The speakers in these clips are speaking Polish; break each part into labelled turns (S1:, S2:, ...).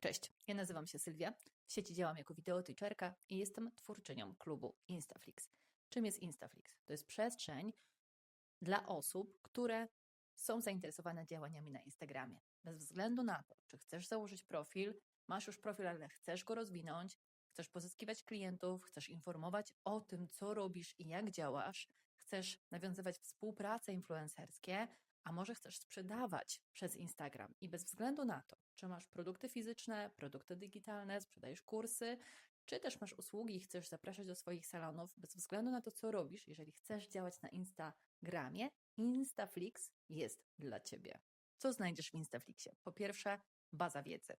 S1: Cześć, ja nazywam się Sylwia, w sieci działam jako wideotyczerka i jestem twórczynią klubu Instaflix. Czym jest Instaflix? To jest przestrzeń dla osób, które są zainteresowane działaniami na Instagramie. Bez względu na to, czy chcesz założyć profil, masz już profil, ale chcesz go rozwinąć, chcesz pozyskiwać klientów, chcesz informować o tym, co robisz i jak działasz, chcesz nawiązywać współprace influencerskie, a może chcesz sprzedawać przez Instagram i bez względu na to, czy masz produkty fizyczne, produkty digitalne, sprzedajesz kursy, czy też masz usługi i chcesz zapraszać do swoich salonów, bez względu na to, co robisz, jeżeli chcesz działać na Instagramie, Instaflix jest dla Ciebie. Co znajdziesz w Instaflixie? Po pierwsze, baza wiedzy.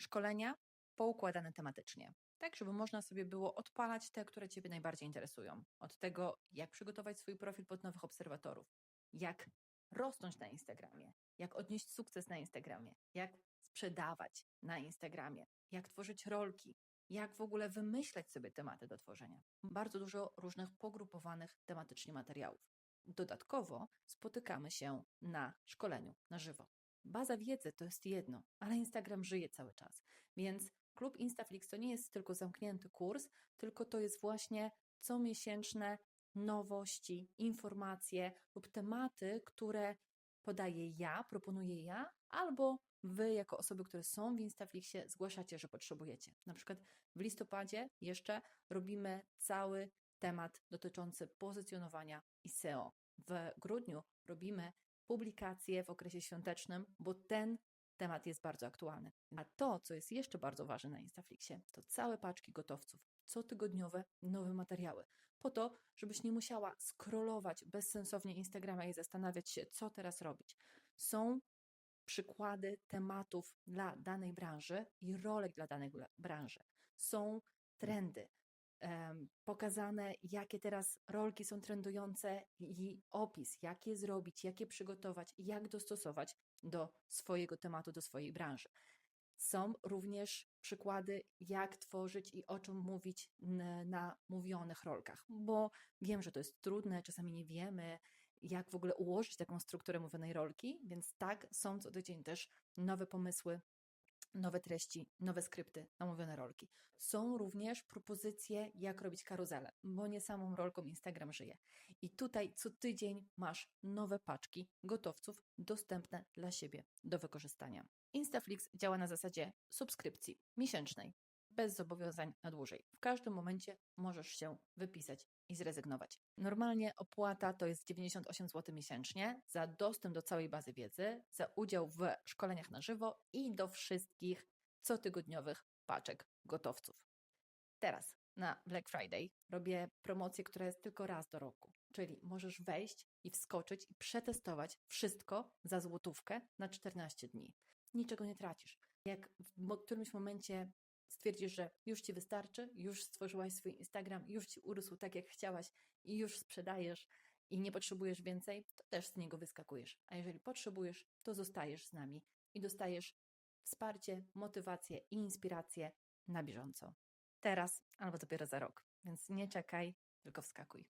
S1: Szkolenia poukładane tematycznie, tak żeby można sobie było odpalać te, które Ciebie najbardziej interesują. Od tego, jak przygotować swój profil pod nowych obserwatorów, jak rosnąć na Instagramie, jak odnieść sukces na Instagramie, jak sprzedawać na Instagramie, jak tworzyć rolki, jak w ogóle wymyślać sobie tematy do tworzenia. Bardzo dużo różnych pogrupowanych tematycznie materiałów. Dodatkowo spotykamy się na szkoleniu na żywo. Baza wiedzy to jest jedno, ale Instagram żyje cały czas. Więc klub Instaflix to nie jest tylko zamknięty kurs, tylko to jest właśnie comiesięczne nowości, informacje lub tematy, które podaję ja, proponuję ja, albo Wy, jako osoby, które są w Instaflixie, zgłaszacie, że potrzebujecie. Na przykład w listopadzie jeszcze robimy cały temat dotyczący pozycjonowania i SEO. W grudniu robimy publikacje w okresie świątecznym, bo ten temat jest bardzo aktualny. A to, co jest jeszcze bardzo ważne na Instaflixie, to całe paczki gotowców, cotygodniowe nowe materiały, po to, żebyś nie musiała scrollować bezsensownie Instagrama i zastanawiać się, co teraz robić. Są przykłady tematów dla danej branży i rolek dla danej branży. Są trendy, em, pokazane, jakie teraz rolki są trendujące i opis, jak je zrobić, jak je przygotować, jak dostosować do swojego tematu, do swojej branży. Są również przykłady, jak tworzyć i o czym mówić na mówionych rolkach, bo wiem, że to jest trudne, czasami nie wiemy, jak w ogóle ułożyć taką strukturę mówionej rolki, więc tak, są co tydzień też nowe pomysły, nowe treści, nowe skrypty na mówione rolki. Są również propozycje, jak robić karuzelę, bo nie samą rolką Instagram żyje. I tutaj co tydzień masz nowe paczki gotowców dostępne dla siebie do wykorzystania. Instaflix działa na zasadzie subskrypcji miesięcznej, bez zobowiązań na dłużej. W każdym momencie możesz się wypisać i zrezygnować. Normalnie opłata to jest 98 zł miesięcznie za dostęp do całej bazy wiedzy, za udział w szkoleniach na żywo i do wszystkich cotygodniowych paczek gotowców. Teraz na Black Friday robię promocję, która jest tylko raz do roku, czyli możesz wejść i wskoczyć i przetestować wszystko za złotówkę na 14 dni. Niczego nie tracisz. Jak w którymś momencie stwierdzisz, że już ci wystarczy, już stworzyłaś swój Instagram, już ci urósł tak, jak chciałaś i już sprzedajesz i nie potrzebujesz więcej, to też z niego wyskakujesz. A jeżeli potrzebujesz, to zostajesz z nami i dostajesz wsparcie, motywację i inspirację na bieżąco. Teraz albo dopiero za rok. Więc nie czekaj, tylko wskakuj.